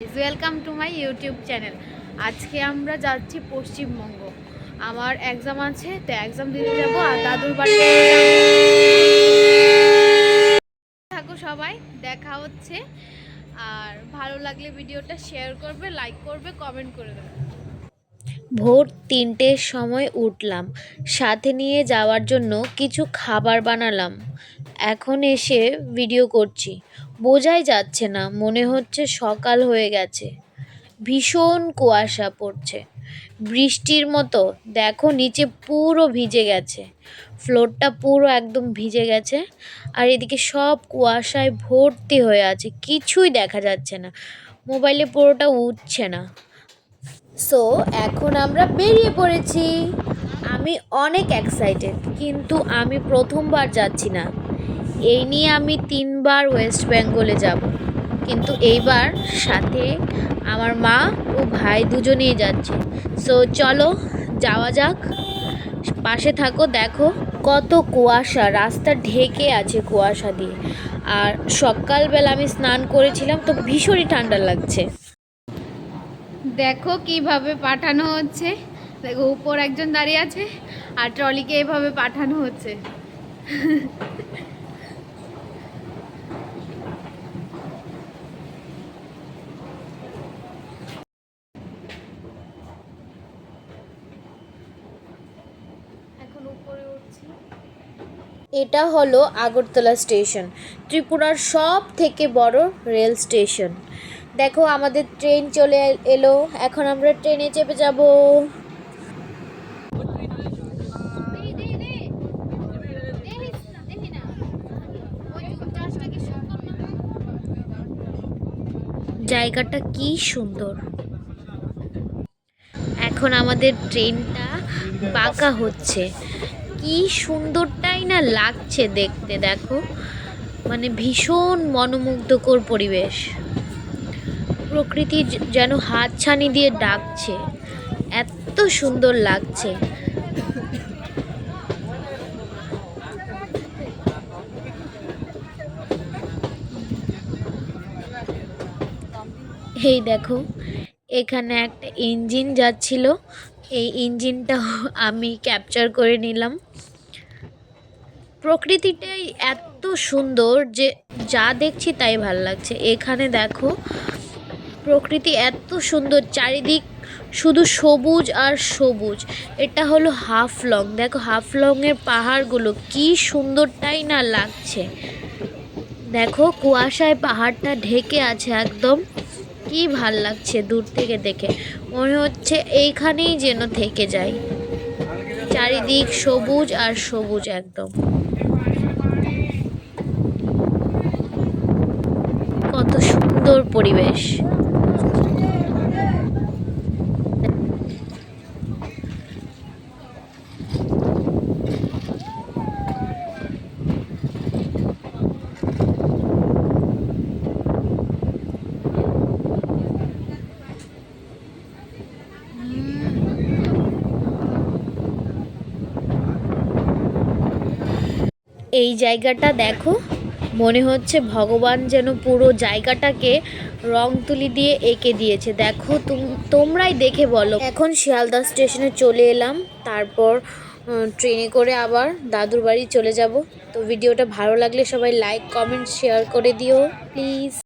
Welcome to my YouTube channel আজকে আমরা যাচ্ছি পশ্চিমবঙ্গ। আমার এক্সাম আছে, তো এক্সাম দিতে যাব আর দাদুর বাড়িতে থাকো সবাই, দেখা হচ্ছে। আর ভালো লাগলে ভিডিওটা শেয়ার করবে লাইক করবে কমেন্ট করে দেবে। ভোর তিনটের সময় উঠলাম। সাথে নিয়ে যাওয়ার জন্য কিছু খাবার বানালাম। এখন এসে ভিডিও করছি। বোঝাই যাচ্ছে না, মনে হচ্ছে সকাল হয়ে গেছে। ভীষণ কুয়াশা পড়ছে। বৃষ্টির মতো, দেখো নিচে পুরো ভিজে গেছে। ফ্লোরটা পুরো একদম ভিজে গেছে। আর এদিকে সব কুয়াশায় ভর্তি হয়ে আছে, কিছুই দেখা যাচ্ছে না। মোবাইলে পুরোটা উঠছে না। সো এখন আমরা বেরিয়ে পড়েছি। আমি অনেক এক্সাইটেড কিন্তু আমি প্রথমবার যাচ্ছি না। এই নিয়ে আমি তিনবার ওয়েস্ট বেঙ্গলে যাব। কিন্তু এইবার সাথে আমার মা ও ভাই দুজনেই যাচ্ছে। সো চলো, যাওয়া যাক। পাশে থাকো, দেখো কত কুয়াশা। রাস্তা ঢেকে আছে কুয়াশা দিয়ে। আর সকালবেলা আমি স্নান করেছিলাম, তো ভীষণই ঠান্ডা লাগছে। দেখো কীভাবে পাঠানো হচ্ছে। দেখো, উপর একজন দাঁড়িয়ে আছে, আর ট্রলিকে এভাবে পাঠানো হচ্ছে। এটা হলো আগরতলা স্টেশন, ত্রিপুরার সব থেকে বড় রেল স্টেশন। দেখো, আমাদের ট্রেন চলে এলো। এখন আমরা ট্রেনে চেপে যাব। জায়গাটা কি সুন্দর। এখন আমাদের ট্রেনটা বাঁকা হচ্ছে। কি সুন্দরটাই না লাগছে দেখতে, দেখো। মানে ভীষণ মনোমুগ্ধকর পরিবেশ। প্রকৃতি যেন হাত ছানি দিয়ে ডাকছে। এত সুন্দর লাগছে। এই দেখো, এখানে একটা ইঞ্জিন যাচ্ছিল। এই ইঞ্জিনটা আমি ক্যাপচার করে নিলাম। প্রকৃতিটাই এত সুন্দর যে যা দেখছি তাই ভালো লাগছে। এখানে দেখো, প্রকৃতি এত সুন্দর, চারিদিক শুধু সবুজ আর সবুজ। এটা হলো হাফ লং দেখো হাফলংয়ের পাহাড়গুলো কি সুন্দরটাই না লাগছে। দেখো কুয়াশায় পাহাড়টা ঢেকে আছে একদম। কি ভালো লাগছে দূর থেকে দেখে। মনে হচ্ছে এইখানেই যেন থেকে যাই চারিদিক সবুজ আর সবুজ একদম। কত সুন্দর পরিবেশ। এই জায়গাটা দেখো। মনে হচ্ছে ভগবান যেন পুরো জায়গাটাকে রং তুলি দিয়ে এঁকে দিয়েছে। দেখো তুম- তোমরাই দেখে বলো। এখন শিয়ালদা স্টেশনে চলে এলাম। তারপর ট্রেনে করে আবার দাদুর বাড়ি চলে যাব। তো ভিডিওটা ভালো লাগলে সবাই লাইক, কমেন্ট, শেয়ার করে দিও, প্লিজ।